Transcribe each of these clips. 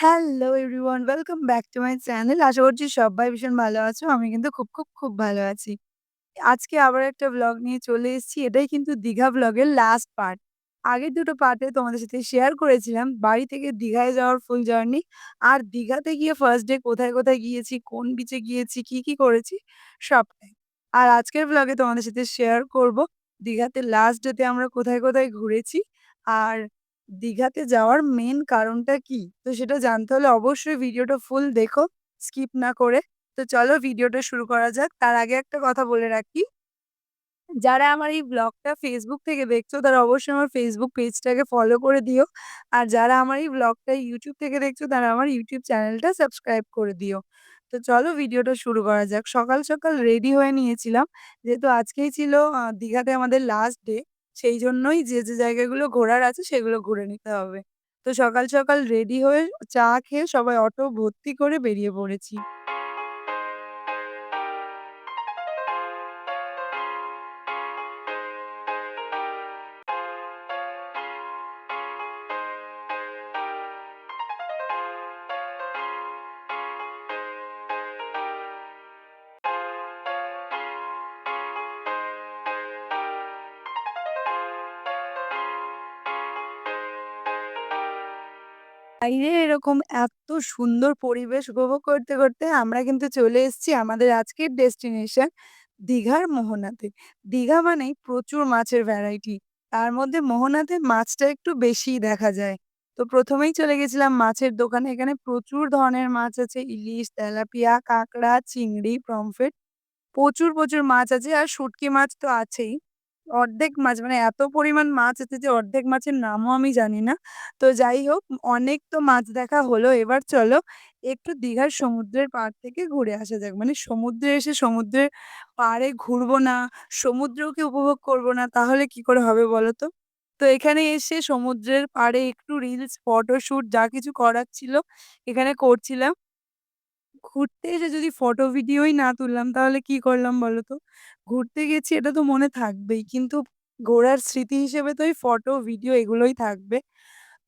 Hello everyone welcome back to my channel. আশা করছি সবাই ভীষণ ভালো আছো। আমি কিন্তু খুব, খুব, খুব ভালো আছি। আজকে আবার একটা ভ্লগ নিয়ে চলে এসেছি। এটাই কিন্তু দীঘা ব্লগের লাস্ট পার্ট। আগের দুটো পার্টে তোমাদের সাথে শেয়ার করেছিলাম বাড়ি থেকে দীঘায় যাওয়ার ফুল জার্নি। আর দীঘাতে গিয়ে ফার্স্ট ডে কোথায়, কোথায় গিয়েছি, কোন বিচে গিয়েছি, কি, কি করেছি সবটাই। আর আজকের ব্লগে তোমাদের সাথে শেয়ার করব দীঘাতে লাস্ট ডেতে আমরা কোথায়, কোথায় ঘুরেছি আর দীঘাতে যাওয়ার মেন কারণটা কি? তো সেটা জানতে হলে অবশ্যই ভিডিওটা ফুল দেখো, স্কিপ না করে। তো চলো ভিডিওটা শুরু করা যাক। তার আগে একটা কথা বলে রাখি যারা আমার এই ব্লগটা ফেসবুক থেকে দেখছ তারা অবশ্যই আমার ফেসবুক পেজটাকে ফলো করে দিও। আর যারা আমার এই ব্লগটা ইউটিউব থেকে দেখছ তারা আমার ইউটিউব চ্যানেলটা সাবস্ক্রাইব করে দিও। তো চলো ভিডিওটা শুরু করা যাক। সকাল, সকাল রেডি হয়ে নিয়েছিলাম। যেহেতু আজকেই ছিল দীঘাতে আমাদের লাস্ট ডে। সেই জন্যই যে, যে জায়গাগুলো ঘোরার আছে সেগুলো ঘুরে নিতে হবে। তো সকাল, সকাল রেডি হয়ে চা খেয়ে সবাই অটো ভর্তি করে বেরিয়ে পড়েছি। বাইরে এরকম এত সুন্দর পরিবেশ উপভোগ করতে, করতে আমরা কিন্তু চলে এসেছি আমাদের আজকের ডেস্টিনেশন দীঘার মোহনাতে। দীঘা মানেই প্রচুর মাছের ভ্যারাইটি। তার মধ্যে মোহনাতে মাছটা একটু বেশিই দেখা যায়। তো ১ম এই চলে গেছিলাম মাছের দোকানে। এখানে প্রচুর ধরনের মাছ আছে। ইলিশ, তেলাপিয়া, কাঁকড়া, চিংড়ি, পমফ্রেট প্রচুর, প্রচুর মাছ আছে। আর শুঁটকি মাছ তো আছেই। অর্ধেক মাছ মানে এত পরিমাণ মাছ আছে যে অর্ধেক মাছের নামও আমি জানি না। তো যাই হোক অনেক তো মাছ দেখা হলো। এবার চলো একটু দীঘার সমুদ্রের পাড় থেকে ঘুরে আসা যাক। মানে সমুদ্রে এসে সমুদ্রের পাড়ে ঘুরবো না, সমুদ্রকে উপভোগ করব না তাহলে কি করে হবে বলো তো? তো এখানে এসে সমুদ্রের পাড়ে একটু রিলস, ফটোশুট যা কিছু করার ছিল এখানে করছিলাম। ঘুরতে এসে যদি ফটো ভিডিওই না তুললাম তাহলে কি করলাম বলো তো? ঘুরতে গেছি এটা তো মনে থাকবেই। কিন্তু ঘোরার স্মৃতি হিসেবে তো এই ফটো, ভিডিও এগুলোই থাকবে।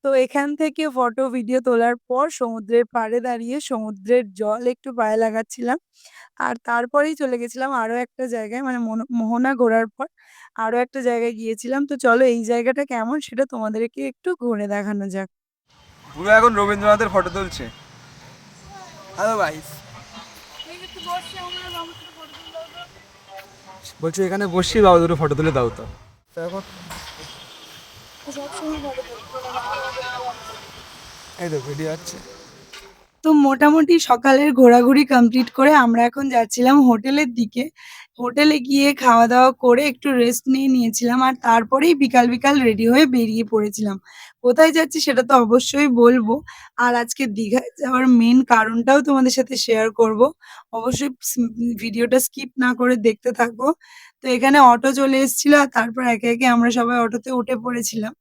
তো এখান থেকে ফটো, ভিডিও তোলার পর সমুদ্রের পাড়ে দাঁড়িয়ে সমুদ্রের জল একটু পায়ে লাগাচ্ছিলাম। আর তারপরেই চলে গেছিলাম আরও একটা জায়গায় মানে মন মোহনা ঘোরার পর আরও একটা জায়গায় গিয়েছিলাম। তো চলো এই জায়গাটা কেমন সেটা তোমাদেরকে একটু ঘুরে দেখানো যাক। পুরো এখন রবীন্দ্রনাথের ফটো তুলছে হ্যালো গাইস বলছি এখানে বসি বাবা দুটো ফটো তুলে দাও তো। এখন? এই তো ভিডিও আছে তো মোটামুটি সকালের ঘোরাঘুরি কমপ্লিট করে আমরা এখন যাচ্ছিলাম হোটেলের দিকে। হোটেলে গিয়ে খাওয়া-দাওয়া করে একটু রেস্ট নিয়ে নিয়েছিলাম। আর তারপরেই বিকাল, বিকাল রেডি হয়ে বেরিয়ে পড়েছিলাম। কোথায় যাচ্ছি সেটা তো অবশ্যই বলব। আর আজকে দীঘায় যাওয়ার মেন কারণটাও তোমাদের সাথে শেয়ার করব। অবশ্যই ভিডিওটা স্কিপ না করে দেখতে থাকো। তো এখানে অটো চলে এসেছিল আর তারপর একে, একে আমরা সবাই অটোতে উঠে পড়েছিলাম।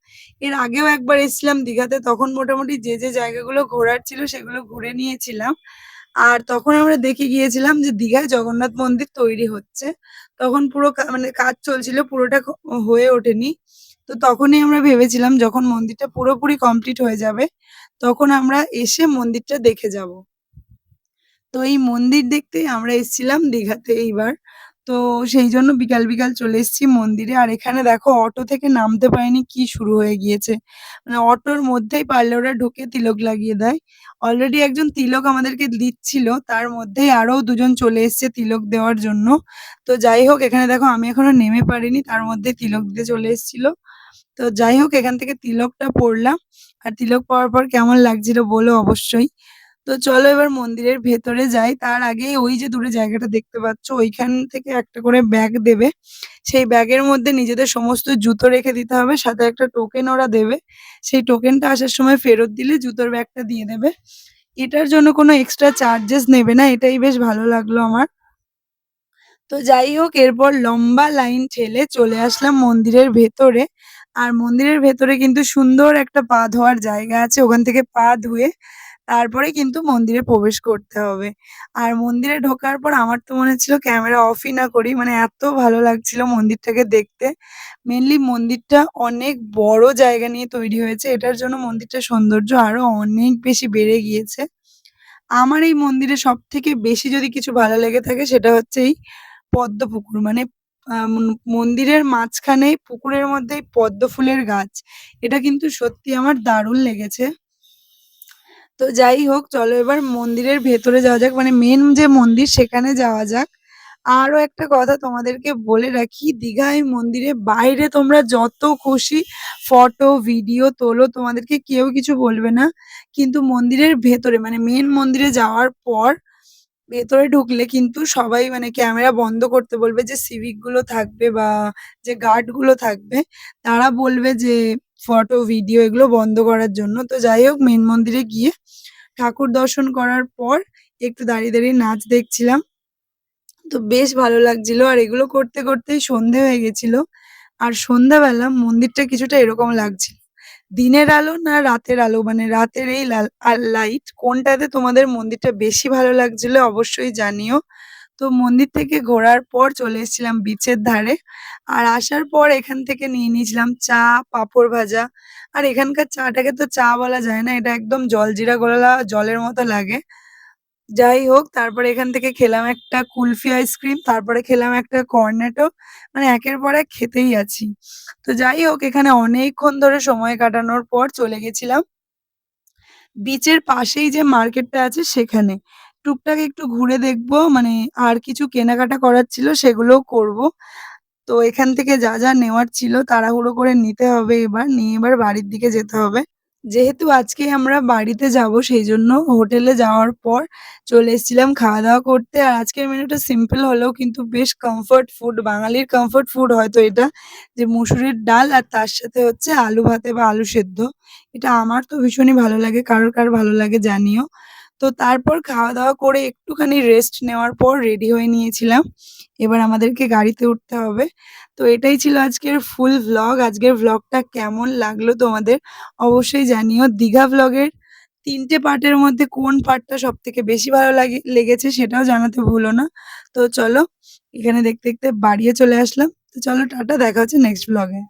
এর আগেও একবার এসেছিলাম দীঘাতে তখন মোটামুটি যে, যে জায়গাগুলো ঘোরার ছিল সেগুলো ঘুরে নিয়েছিলাম। আর তখন আমরা দেখে গিয়েছিলাম যে দীঘায় জগন্নাথ মন্দির তৈরি হচ্ছে। তখন পুরো মানে কাজ চলছিল পুরোটা হয়ে ওঠেনি। তো তখনই আমরা ভেবেছিলাম যখন মন্দিরটা পুরোপুরি কমপ্লিট হয়ে যাবে, তখন আমরা এসে মন্দিরটা দেখে যাব। তো এই মন্দির দেখতে আমরা এসেছিলাম দীঘাতে এইবার। তো সেই জন্য বিকাল, বিকাল চলে এসেছি মন্দিরে। আর এখানে দেখো অটো থেকে নামতে পারিনি কি শুরু হয়ে গিয়েছে। মানে অটোর মধ্যেই পারলে ওরা ঢুকে তিলক লাগিয়ে দেয়। অলরেডি একজন তিলক আমাদেরকে দিচ্ছিল। তার মধ্যেই আরও দুজন চলে এসছে তিলক দেওয়ার জন্য। তো যাই হোক এখানে দেখো আমি এখনও নেমে পারিনি। তার মধ্যে তিলক দিতে চলে এসেছিল। তো যাই হোক এখান থেকে তিলকটা পড়লাম। আর তিলক পড়ার পর কেমন লাগছিল বলো অবশ্যই। তো চলো এবার মন্দিরের ভেতরে যাই। তার আগে ওই যে দূরে জায়গাটা দেখতে পাচ্ছ, ওইখান থেকে একটা করে ব্যাগ দেবে। সেই ব্যাগের মধ্যে নিজেদের সমস্ত জুতো রেখে দিতে হবে। সাথে একটা টোকেন ওরা দেবে। সেই টোকেনটা আসার সময় ফেরত দিলে জুতোর ব্যাগটা দিয়ে দেবে। এটার জন্য কোনো এক্সট্রা চার্জেস নেবে না। এটাই বেশ ভালো লাগল আমার। তো যাই হোক, এরপর লম্বা লাইন ঠেলে চলে আসলাম মন্দিরের ভেতরে। আর মন্দিরের ভেতরে কিন্তু সুন্দর একটা পা ধোয়ার জায়গা আছে। ওখান থেকে পা ধুয়ে তারপরে কিন্তু মন্দিরে প্রবেশ করতে হবে। আর মন্দিরে ঢোকার পর আমার তো মনে হচ্ছিল ক্যামেরা অফই না করি। মানে এত ভালো লাগছিল মন্দিরটাকে দেখতে। মেনলি মন্দিরটা অনেক বড় জায়গা নিয়ে তৈরি হয়েছে। এটার জন্য মন্দিরটার সৌন্দর্য আরও অনেক বেশি বেড়ে গিয়েছে। আমার এই মন্দিরে সব থেকে বেশি যদি কিছু ভালো লেগে থাকে সেটা হচ্ছে এই পদ্মপুকুর। মানে আ মন্দিরের মাঝখানে পুকুরের মধ্যে পদ্ম ফুলের গাছ। এটা কিন্তু সত্যি আমার দারুণ লেগেছে। তো যাই হোক চলো এবার মন্দিরের ভেতরে যাওয়া যাক। মানে মেন যে মন্দির সেখানে যাওয়া যাক। আরও একটা কথা তোমাদেরকে বলে রাখি, দীঘায় মন্দিরে বাইরে তোমরা যত খুশি ফটো, ভিডিও তোলো তোমাদেরকে কেউ কিছু বলবে না। কিন্তু মন্দিরের ভেতরে মানে মেন মন্দিরে যাওয়ার পর ভেতরে ঢুকলে কিন্তু সবাই মানে ক্যামেরা বন্ধ করতে বলবে যে সিভিকগুলো থাকবে বা যে গার্ডগুলো থাকবে তারা বলবে যে ফটো, ভিডিও এগুলো বন্ধ করার জন্য। তো যাই হোক মেন মন্দিরে গিয়ে ঠাকুর দর্শন করার পর একটু দাঁড়িয়ে, দাঁড়িয়ে নাচ দেখছিলাম। তো বেশ ভালো লাগছিল। আর এগুলো করতে, করতেই সন্ধে হয়ে গেছিল। আর সন্ধ্যাবেলা মন্দিরটা কিছুটা এরকম লাগছিল। দিনের আলো না রাতের আলো মানে রাতের এই লাল লাইট কোনটাতে তোমাদের মন্দিরটা বেশি ভালো লাগছিল অবশ্যই জানিও। তো মন্দির থেকে ঘোরার পর চলে এসেছিলাম বিচের ধারে। আর আসার পর এখান থেকে নিয়ে নিয়েছিলাম চা, পাঁপড় ভাজা। আর এখানকার চাটাকে তো চা বলা যায় না। এটা একদম জলজিরা গোলা জলের মতো লাগে। যাই হোক তারপরে এখান থেকে খেলাম একটা কুলফি আইসক্রিম, তারপরে খেলাম একটা কর্নেটো। মানে একের পর এক খেতেই আছি। তো যাই হোক এখানে অনেকক্ষণ ধরে সময় কাটানোর পর চলে গেছিলাম বিচের পাশেই যে মার্কেটটা আছে সেখানে। টুকটাক একটু ঘুরে দেখব মানে আর কিছু কেনাকাটা করার ছিল সেগুলোও করব। তো এখান থেকে যা, যা নেওয়ার ছিল তাড়াহুড়ো করে নিতে হবে এবার। নিয়ে এবার বাড়ির দিকে যেতে হবে। যেহেতু আজকে আমরা বাড়িতে যাব সেইজন্য হোটেলে যাওয়ার পর চলে এসেছিলাম খাওয়া-দাওয়া করতে। আর আজকের মেনুটা সিম্পল হলেও কিন্তু বেশ কমফোর্ট ফুড বাঙালির কমফোর্ট ফুড হয়তো এটা। যে মুসুরির ডাল আর তার সাথে হচ্ছে আলু ভাতে বা আলু সেদ্ধ। এটা আমার তো ভীষণই ভালো লাগে। কারোর, কার ভালো লাগে জানিও। তো তারপর খাওয়া-দাওয়া করে একটুখানি রেস্ট নেওয়ার পর রেডি হয়ে নিয়েছিলাম। এবার আমাদেরকে গাড়িতে উঠতে হবে। তো এটাই ছিল আজকের ফুল ভ্লগ। আজকের ভ্লগটা কেমন লাগল তোমাদের অবশ্যই জানিও। দীঘা ভ্লগের তিনটে পার্টের মধ্যে কোন পার্টটা সব থেকে বেশি ভালো লাগে লেগেছে সেটাও জানাতে ভুলো না। তো চলো এখানে দেখতে, দেখতে বাড়িয়ে চলে আসলাম। তো চলো টাটা দেখা হচ্ছে নেক্সট ভ্লগে।